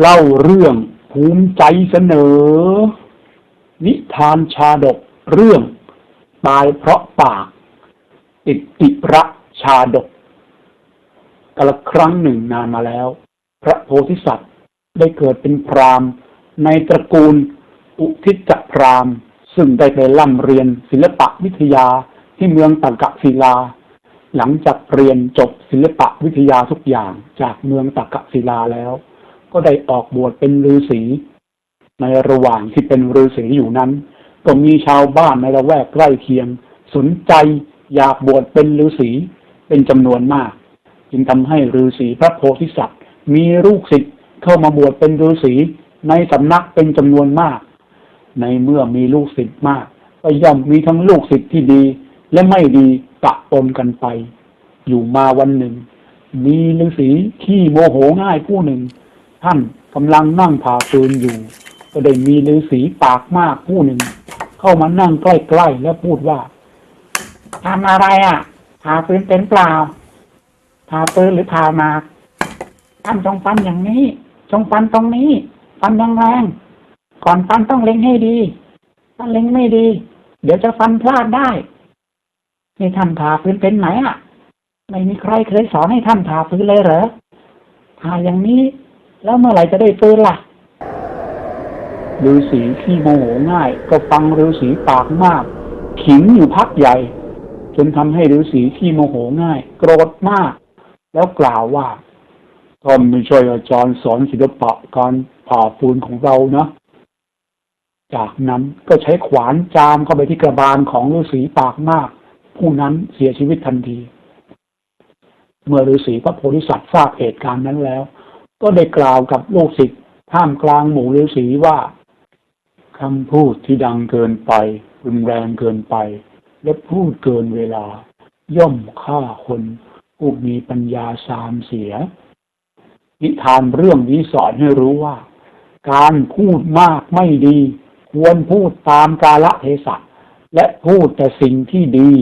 เล่าเรื่องภูมิใจเสนอ นิทานชาดกเรื่อง ตายเพราะปาก อิติระชาดกกาลครั้งหนึ่งนานมาแล้ว พระโพธิสัตว์ได้เกิดเป็นพราหมณ์ ในตระกูลอุทิจพราหมณ์ ซึ่งได้ไปร่ำเรียนศิลปะวิทยาที่เมืองตักกศิลา หลังจากเรียนจบศิลปะวิทยาทุกอย่างจากเมืองตักกศิลาแล้ว ก็ได้ออกบวชเป็นฤาษี ในระหว่างที่เป็นฤาษีอยู่นั้น ก็มีชาวบ้านในละแวกใกล้เคียง สนใจอยากบวชเป็นฤาษีเป็นจำนวนมาก จึงทำให้ฤาษีพระโพธิสัตว์ มีลูกศิษย์เข้ามาบวชเป็นฤาษีในสำนักเป็นจำนวนมาก ในเมื่อมีลูกศิษย์มาก ก็ย่อมมีทั้งลูกศิษย์ที่ดีและไม่ดีปะปนกันไป อยู่มาวันหนึ่ง มีฤาษีขี้โมโหง่ายผู้หนึ่ง ท่านกำลังนั่งผ่าฟืนอยู่ ก็ได้มีฤาษีปากมากผู้หนึ่ง เข้ามานั่งใกล้ๆและพูดว่าทำอะไรอะผ่าฟืนเป็นเปล่าผ่าฟืนหรือผ่ามาท่านจงฟันอย่างนี้จงฟันตรงนี้ ฟันแรงๆก่อนฟันต้องเล็งให้ดี ถ้าเล็งไม่ดี เดี๋ยวจะฟันพลาดได้นี่ท่านผ่าฟืนเป็นไหมอะ ไม่มีใครเคยสอนให้ท่านผ่าฟืนเลยเหรอผ่าอย่างนี้ แล้วเมื่อไหร่จะได้ฟืนล่ะฤาษีขี้โมโหง่าย ก็ฟังฤาษีปากมาก ขิงอยู่พักใหญ่ จนทำให้ฤาษีขี้โมโหง่าย โกรธมาก แล้วกล่าวว่าท่านไม่ใช่อาจารย์สอนศิลปะการผ่าฟืนของเรานะ จากนั้นก็ใช้ขวานจามเข้าไปที่กระบาลของฤาษีปากมาก ผู้นั้นเสียชีวิตทันที เมื่อฤาษีพระโพธิสัตว์ทราบเหตุการณ์นั้นแล้ว ก็ได้กล่าวกับลูกศิษย์ท่ามกลางหมู่ฤาษีว่าคำพูดที่ดังเกินไป รุนแรงเกินไป และพูดเกินเวลา ย่อมฆ่าคนผู้มีปัญญาสามเสีย นิทานเรื่องนี้สอนให้รู้ว่า การพูดมากไม่ดี ควรพูดตามกาลเทศะและพูดแต่สิ่งที่ดี